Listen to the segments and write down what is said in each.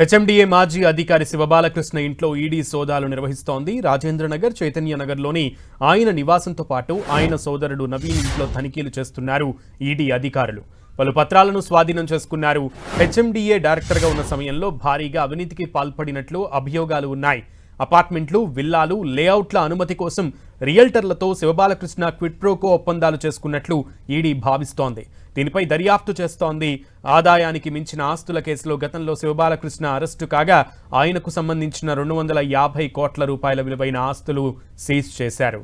HMDA మాజీ అధికారి శివబాలకృష్ణ ఇంట్లో ఈడీ సోదాలు నిర్వహిస్తోంది. రాజేంద్రనగర్ చైతన్యనగర్లోని ఆయన నివాసంతో పాటు ఆయన సోదరుడు నవీన్ ఇంట్లో తనిఖీలు చేస్తున్నారు ఈడీ అధికారులు. పలు పత్రాలను స్వాధీనం చేసుకున్నారు. హెచ్ఎండిఏ డైరెక్టర్గా ఉన్న సమయంలో భారీగా అవినీతికి పాల్పడినట్లు అభియోగాలు ఉన్నాయి. అపార్ట్మెంట్లు విల్లాలు లేఅవుట్ల అనుమతి కోసం రియల్టర్లతో శివబాలకృష్ణ క్విట్ప్రోకో ఒప్పందాలు చేసుకున్నట్లు ఈడీ భావిస్తోంది. దీనిపై దర్యాప్తు చేస్తోంది. ఆదాయానికి మించిన ఆస్తుల కేసులో గతంలో శివబాలకృష్ణ అరెస్టు కాగా ఆయనకు సంబంధించిన రెండు వందల యాభై కోట్ల రూపాయల విలువైన ఆస్తులు సీజ్ చేశారు.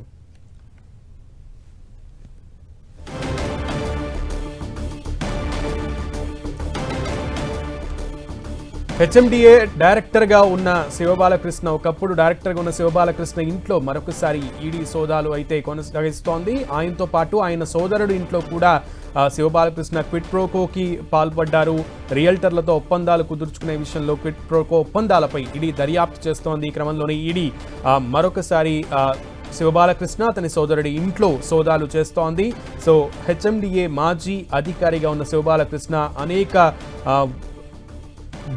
హెచ్ఎండిఏ డైరెక్టర్గా ఉన్న శివబాలకృష్ణ ఒకప్పుడు డైరెక్టర్గా ఉన్న శివబాలకృష్ణ ఇంట్లో మరొకసారి ఈడీ సోదాలు అయితే కొనసాగిస్తోంది. ఆయనతో పాటు ఆయన సోదరుడు ఇంట్లో కూడా శివబాలకృష్ణ క్విట్ ప్రోకోకి పాల్పడ్డారు. రియల్టర్లతో ఒప్పందాలు కుదుర్చుకునే విషయంలో క్విట్ ప్రోకో ఒప్పందాలపై ఈడీ దర్యాప్తు చేస్తోంది. ఈ క్రమంలోనే ఈడీ మరొకసారి శివబాలకృష్ణ అతని సోదరుడి ఇంట్లో సోదాలు చేస్తోంది. సో హెచ్ఎండిఏ మాజీ అధికారిగా ఉన్న శివబాలకృష్ణ అనేక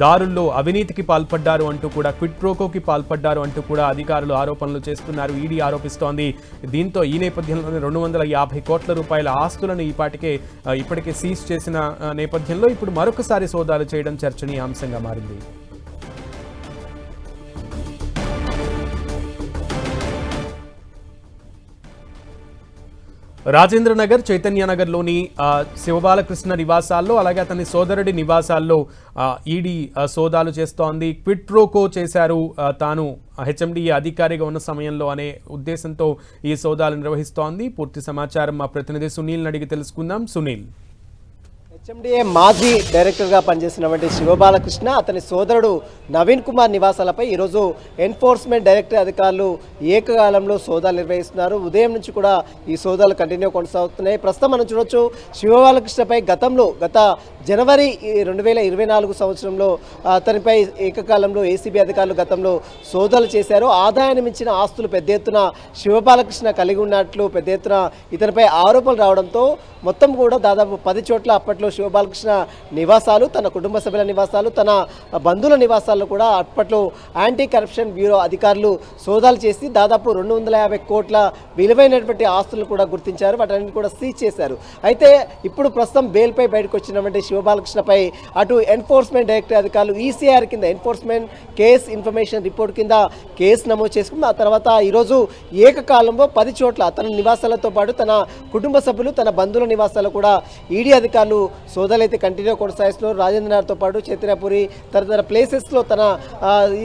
దారుల్లో అవినీతికి పాల్పడ్డారు అంటూ కూడా క్విట్ ప్రోకోకి పాల్పడ్డారు అంటూ కూడా అధికారులు ఆరోపణలు చేస్తున్నారు. ఈడీ ఆరోపిస్తోంది. దీంతో ఈ నేపథ్యంలోనే రెండు వందల యాభై కోట్ల రూపాయల ఆస్తులను ఈపాటికే ఇప్పటికే సీజ్ చేసిన నేపథ్యంలో ఇప్పుడు మరొకసారి సోదాలు చేయడం చర్చనీయాంశంగా మారింది. రాజేంద్రనగర్ చైతన్యనగర్లోని ఆ, శివబాలకృష్ణ నివాసాల్లో అలాగే అతని సోదరుడి నివాసాల్లో ఈడీ సోదాలు చేస్తోంది. క్విట్రోకో చేశారు తాను. హెచ్ఎండిఏ అధికారిగా ఉన్న సమయంలో అనే ఉద్దేశంతో ఈ సోదాలు నిర్వహిస్తోంది. పూర్తి సమాచారం మా ప్రతినిధి సునీల్ని అడిగి తెలుసుకుందాం. సునీల్. హెచ్ఎండిఏ మాజీ డైరెక్టర్గా పనిచేసినటువంటి శివబాలకృష్ణ అతని సోదరుడు నవీన్ కుమార్ నివాసాలపై ఈరోజు ఎన్ఫోర్స్మెంట్ డైరెక్టర్ అధికారులు ఏకకాలంలో సోదాలు నిర్వహిస్తున్నారు. ఉదయం నుంచి కూడా ఈ సోదాలు కంటిన్యూ కొనసాగుతున్నాయి. ప్రస్తుతం మనం చూడొచ్చు శివబాలకృష్ణపై గతంలో గత జనవరి రెండు వేల ఇరవై నాలుగు సంవత్సరంలో అతనిపై ఏకకాలంలో ఏసీబీ అధికారులు గతంలో సోదాలు చేశారు. ఆదాయాన్ని మించిన ఆస్తులు పెద్ద ఎత్తున శివబాలకృష్ణ కలిగి ఉన్నట్లు పెద్ద ఎత్తున ఇతనిపై ఆరోపణలు రావడంతో మొత్తం కూడా దాదాపు పది చోట్ల అప్పట్లో శివబాలకృష్ణ నివాసాలు తన కుటుంబ సభ్యుల నివాసాలు తన బంధువుల నివాసాల్లో కూడా అప్పట్లో యాంటీ కరప్షన్ బ్యూరో అధికారులు సోదాలు చేసి దాదాపు రెండు వందల యాభై కోట్ల విలువైనటువంటి ఆస్తులను కూడా గుర్తించారు. వాటన్నిటి కూడా సీజ్ చేశారు. అయితే ఇప్పుడు ప్రస్తుతం బెయిల్పై బయటకు వచ్చినటువంటి శివబాలకృష్ణపై అటు ఎన్ఫోర్స్మెంట్ డైరెక్టర్ అధికారులు ఈసీఆర్ కింద ఎన్ఫోర్స్మెంట్ కేస్ ఇన్ఫర్మేషన్ రిపోర్ట్ కింద కేసు నమోదు చేసుకుని ఆ తర్వాత ఈరోజు ఏకకాలంలో పది చోట్ల తన నివాసాలతో పాటు తన కుటుంబ సభ్యులు తన బంధువుల నివాసాలు కూడా ఈడీ అధికారులు సోదాలు అయితే కంటిన్యూ కొనసాగిస్తున్నారు. రాజేంద్రనాథ్తో పాటు చైత్రపురి తదితర ప్లేసెస్లో తన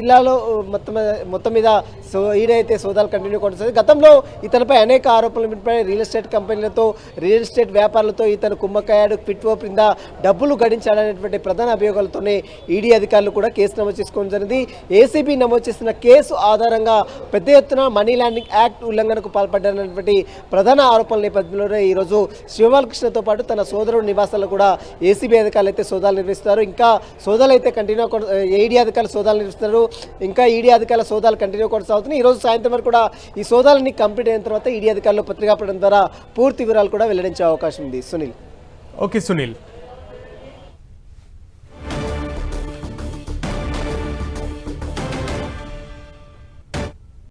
ఇళ్ళలో మొత్తం మొత్తం మీద సో ఈడైతే అయితే సోదాలు కంటిన్యూ కొనసాగి గతంలో ఇతనిపై అనేక ఆరోపణలపై రియల్ ఎస్టేట్ కంపెనీలతో రియల్ ఎస్టేట్ వ్యాపారులతో ఇతను కుమ్మకాయాడు పిట్వో ఓ క్రింద డబ్బులు గడించాడనేటువంటి ప్రధాన అభియోగాలతోనే ఈడీ అధికారులు కూడా కేసు నమోదు చేసుకోవడం జరిగింది. ఏసీబీ నమోదు చేసిన కేసు ఆధారంగా పెద్ద ఎత్తున మనీ లాండింగ్ యాక్ట్ ఉల్లంఘనకు పాల్పడ్డారనేటువంటి ప్రధాన ఆరోపణల నేపథ్యంలోనే ఈరోజు శివబాలకృష్ణతో పాటు తన సోదరుడు నివాసాలు కూడా ఏసీబీ అధికారులు అయితే సోదాలు నిర్వహిస్తారు ఇంకా సోదాలు అయితే కంటిన్యూ ఏడీ అధికారులు సోదాలు నిర్వహిస్తారు ఇంకా ఈడీ అధికారుల సోదాలు కంటిన్యూ కొనసాగుతున్నాయి. ఈ రోజు సాయంత్రం వరకు కూడా ఈ సోదాలన్నీ కంప్లీట్ అయిన తర్వాత ఈడీ అధికారులు పత్రికా ప్రకటన ద్వారా పూర్తి వివరాలు కూడా వెల్లడించే అవకాశం ఉంది. సునీల్. ఓకే సునీల్.